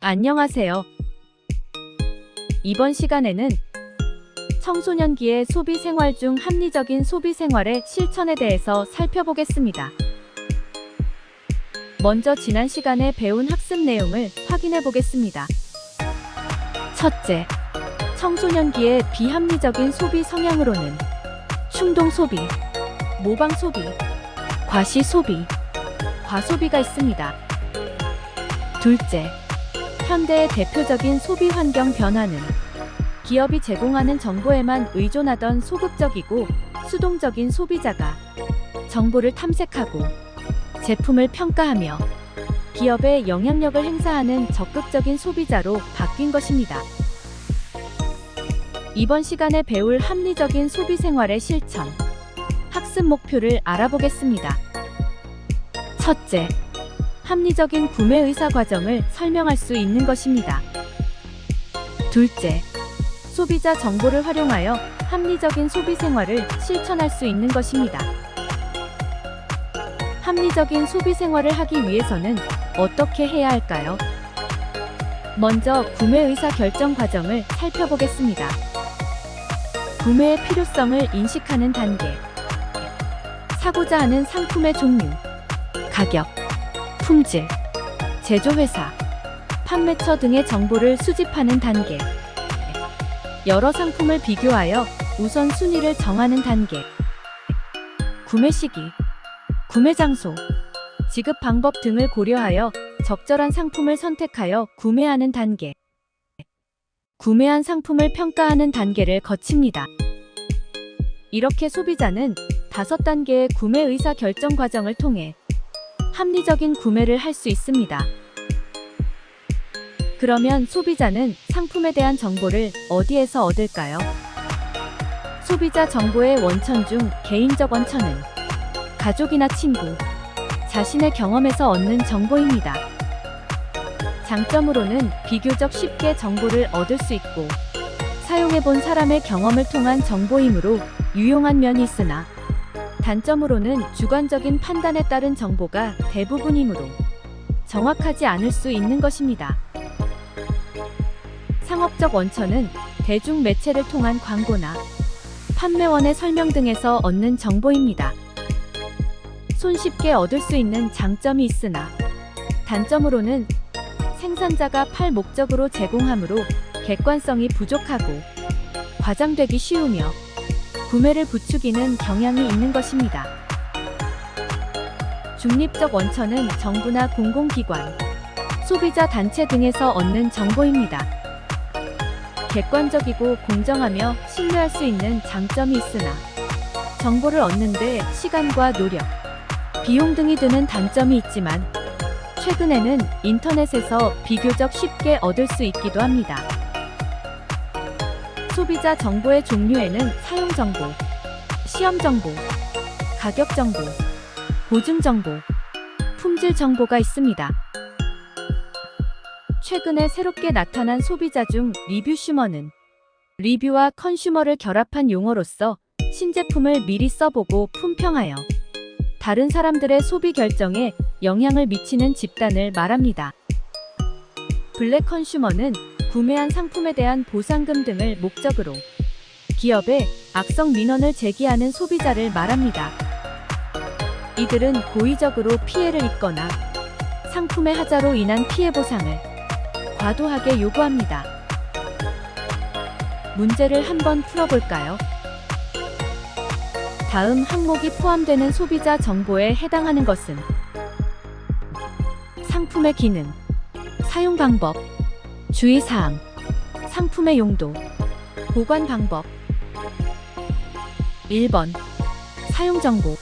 안녕하세요. 이번 시간에는 청소년기의 소비 생활 중 합리적인 소비 생활의 실천에 대해서 살펴보겠습니다. 먼저 지난 시간에 배운 학습 내용을 확인해 보겠습니다. 첫째, 청소년기의 비합리적인 소비 성향으로는 충동 소비, 모방 소비, 과시 소비, 과소비가 있습니다. 둘째, 현대의 대표적인 소비 환경 변화는 기업이 제공하는 정보에만 의존하던 소극적이고 수동적인 소비자가 정보를 탐색하고 제품을 평가하며 기업의 영향력을 행사하는 적극적인 소비자로 바뀐 것입니다. 이번 시간에 배울 합리적인 소비 생활의 실천, 학습 목표를 알아보겠습니다. 첫째, 합리적인 구매 의사 과정을 설명할 수 있는 것입니다. 둘째, 소비자 정보를 활용하여 합리적인 소비 생활을 실천할 수 있는 것입니다. 합리적인 소비 생활을 하기 위해서는 어떻게 해야 할까요? 먼저 구매 의사 결정 과정을 살펴보겠습니다. 구매의 필요성을 인식하는 단계. 사고자 하는 상품의 종류, 가격, 품질, 제조회사, 판매처 등의 정보를 수집하는 단계. 여러 상품을 비교하여 우선 순위를 정하는 단계. 구매 시기, 구매 장소, 지급 방법 등을 고려하여 적절한 상품을 선택하여 구매하는 단계. 구매한 상품을 평가하는 단계를 거칩니다. 이렇게 소비자는 다섯 단계의 구매 의사 결정 과정을 통해 합리적인 구매를 할 수 있습니다. 그러면 소비자는 상품에 대한 정보를 어디에서 얻을까요? 소비자 정보의 원천 중 개인적 원천은 가족이나 친구, 자신의 경험에서 얻는 정보입니다. 장점으로는 비교적 쉽게 정보를 얻을 수 있고 사용해본 사람의 경험을 통한 정보이므로 유용한 면이 있으나 단점으로는 주관적인 판단에 따른 정보가 대부분이므로 정확하지 않을 수 있는 것입니다. 상업적 원천은 대중 매체를 통한 광고나 판매원의 설명 등에서 얻는 정보입니다. 손쉽게 얻을 수 있는 장점이 있으나 단점으로는 생산자가 팔 목적으로 제공하므로 객관성이 부족하고 과장되기 쉬우며 구매를 부추기는 경향이 있는 것입니다. 중립적 원천은 정부나 공공기관, 소비자 단체 등에서 얻는 정보입니다. 객관적이고 공정하며 신뢰할 수 있는 장점이 있으나 정보를 얻는데 시간과 노력, 비용 등이 드는 단점이 있지만 최근에는 인터넷에서 비교적 쉽게 얻을 수 있기도 합니다. 소비자 정보의 종류에는 사용 정보, 시험 정보, 가격 정보, 보증 정보, 품질 정보가 있습니다. 최근에 새롭게 나타난 소비자 중 리뷰 슈머는 리뷰와 컨슈머를 결합한 용어로서 신제품을 미리 써보고 품평하여 다른 사람들의 소비 결정에 영향을 미치는 집단을 말합니다. 블랙 컨슈머는 구매한 상품에 대한 보상금 등을 목적으로 기업에 악성 민원을 제기하는 소비자를 말합니다. 이들은 고의적으로 피해를 입거나 상품의 하자로 인한 피해 보상을 과도하게 요구합니다. 문제를 한번 풀어볼까요? 다음 항목이 포함되는 소비자 정보에 해당하는 것은 상품의 기능, 사용 방법, 주의사항, 상품의 용도, 보관 방법 1번 사용 정보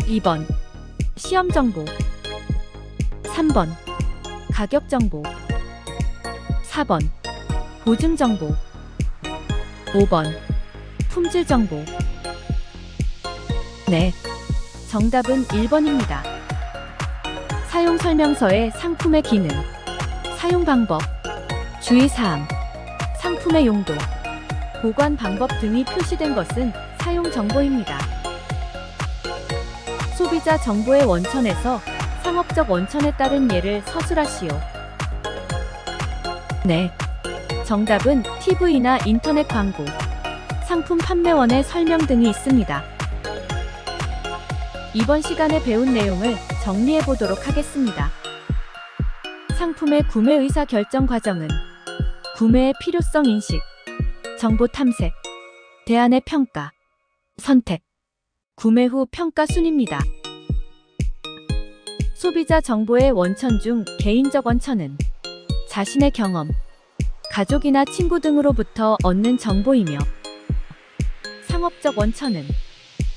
2번 시험 정보 3번 가격 정보 4번 보증 정보 5번 품질 정보 네, 정답은 1번입니다. 사용 설명서의 상품의 기능 사용 방법, 주의사항, 상품의 용도, 보관 방법 등이 표시된 것은 사용 정보입니다. 소비자 정보의 원천에서 상업적 원천에 따른 예를 서술하시오. 네. 정답은 TV나 인터넷 광고, 상품 판매원의 설명 등이 있습니다. 이번 시간에 배운 내용을 정리해 보도록 하겠습니다. 상품의 구매 의사 결정 과정은 구매의 필요성 인식, 정보 탐색, 대안의 평가, 선택, 구매 후 평가 순입니다. 소비자 정보의 원천 중 개인적 원천은 자신의 경험, 가족이나 친구 등으로부터 얻는 정보이며 상업적 원천은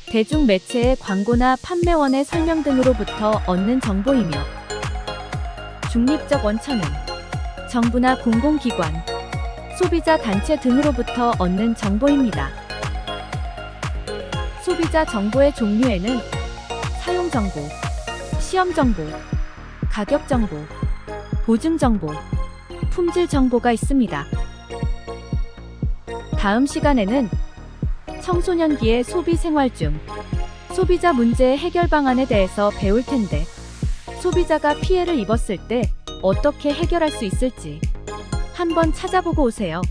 대중 매체의 광고나 판매원의 설명 등으로부터 얻는 정보이며 중립적 원천은 정부나 공공기관, 소비자 단체 등으로부터 얻는 정보입니다. 소비자 정보의 종류에는 사용 정보, 시험 정보, 가격 정보, 보증 정보, 품질 정보가 있습니다. 다음 시간에는 청소년기의 소비 생활 중 소비자 문제의 해결 방안에 대해서 배울 텐데 소비자가 피해를 입었을 때 어떻게 해결할 수 있을지 한번 찾아보고 오세요.